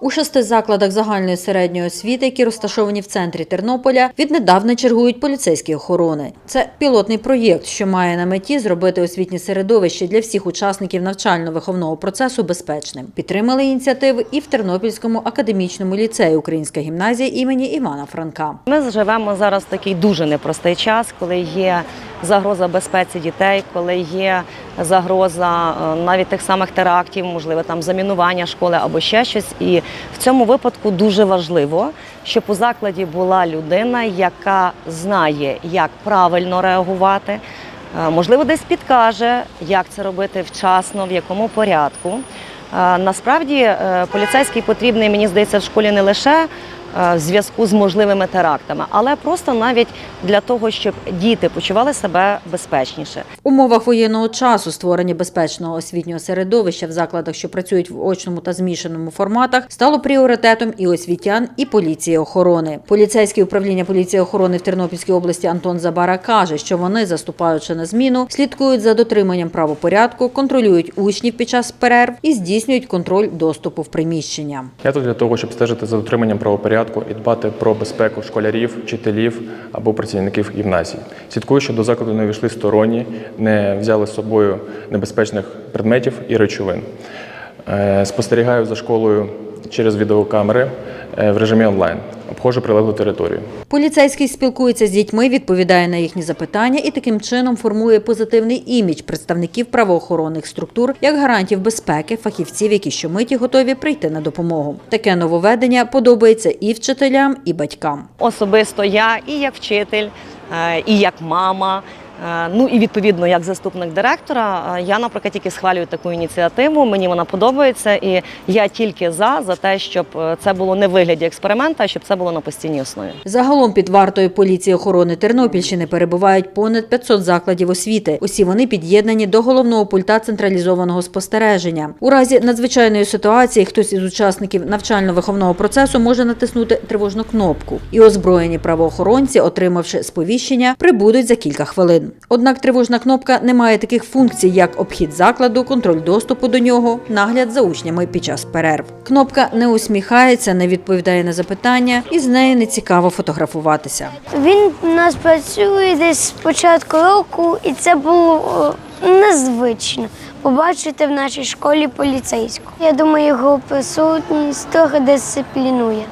У шести закладах загальної середньої освіти, які розташовані в центрі Тернополя, віднедавна чергують поліцейські охорони. Це пілотний проєкт, що має на меті зробити освітнє середовище для всіх учасників навчально-виховного процесу безпечним. Підтримали ініціативи і в Тернопільському академічному ліцеї Українська гімназія імені Івана Франка. Ми живемо зараз в такий дуже непростий час, коли є загроза безпеці дітей, коли є загроза е, навіть тих самих терактів, можливо, там замінування школи або ще щось. І в цьому випадку дуже важливо, щоб у закладі була людина, яка знає, як правильно реагувати. е, Можливо, десь підкаже, як це робити вчасно, в якому порядку. Е, Насправді поліцейський потрібний, мені здається, в школі не лише в зв'язку з можливими терактами, але просто навіть для того, щоб діти почували себе безпечніше. В умовах воєнного часу створення безпечного освітнього середовища в закладах, що працюють в очному та змішаному форматах, стало пріоритетом і освітян, і поліції охорони. Поліцейське управління поліції охорони в Тернопільській області Антон Забара каже, що вони, заступаючи на зміну, слідкують за дотриманням правопорядку, контролюють учнів під час перерв і здійснюють контроль доступу в приміщення. Я тут для того, щоб стежити за дотриманням правопорядку і дбати про безпеку школярів, вчителів або працівників гімназії. Слідкую, що до закладу не війшли сторонні, не взяли з собою небезпечних предметів і речовин. Е, Спостерігаю за школою через відеокамери е, в режимі онлайн. Обходжу прилеглу територію. Поліцейський спілкується з дітьми, відповідає на їхні запитання і таким чином формує позитивний імідж представників правоохоронних структур як гарантів безпеки, фахівців, які щомиті готові прийти на допомогу. Таке нововведення подобається і вчителям, і батькам. Особисто я і як вчитель, е, і як мама. Е, Ну і відповідно як заступник директора, е, я, наприклад, тільки схвалюю таку ініціативу. Мені вона подобається, і я тільки за за те, щоб е, це було не в вигляді експеримента, а щоб це було на постійній основі. Загалом під вартою поліції охорони Тернопільщини перебувають понад 500 закладів освіти. Усі вони під'єднані до головного пульта централізованого спостереження. У разі надзвичайної ситуації хтось із учасників навчально-виховного процесу може натиснути тривожну кнопку, і озброєні правоохоронці, отримавши сповіщення, прибудуть за кілька хвилин. Однак тривожна кнопка не має таких функцій, як обхід закладу, контроль доступу до нього, нагляд за учнями під час перерв. Кнопка не усміхається, не відповідає на запитання, і з нею не цікаво фотографуватися. Він у нас працює десь з початку року, і це було незвично побачити в нашій школі поліцейську. Я думаю, його присутність трохи дисциплінує.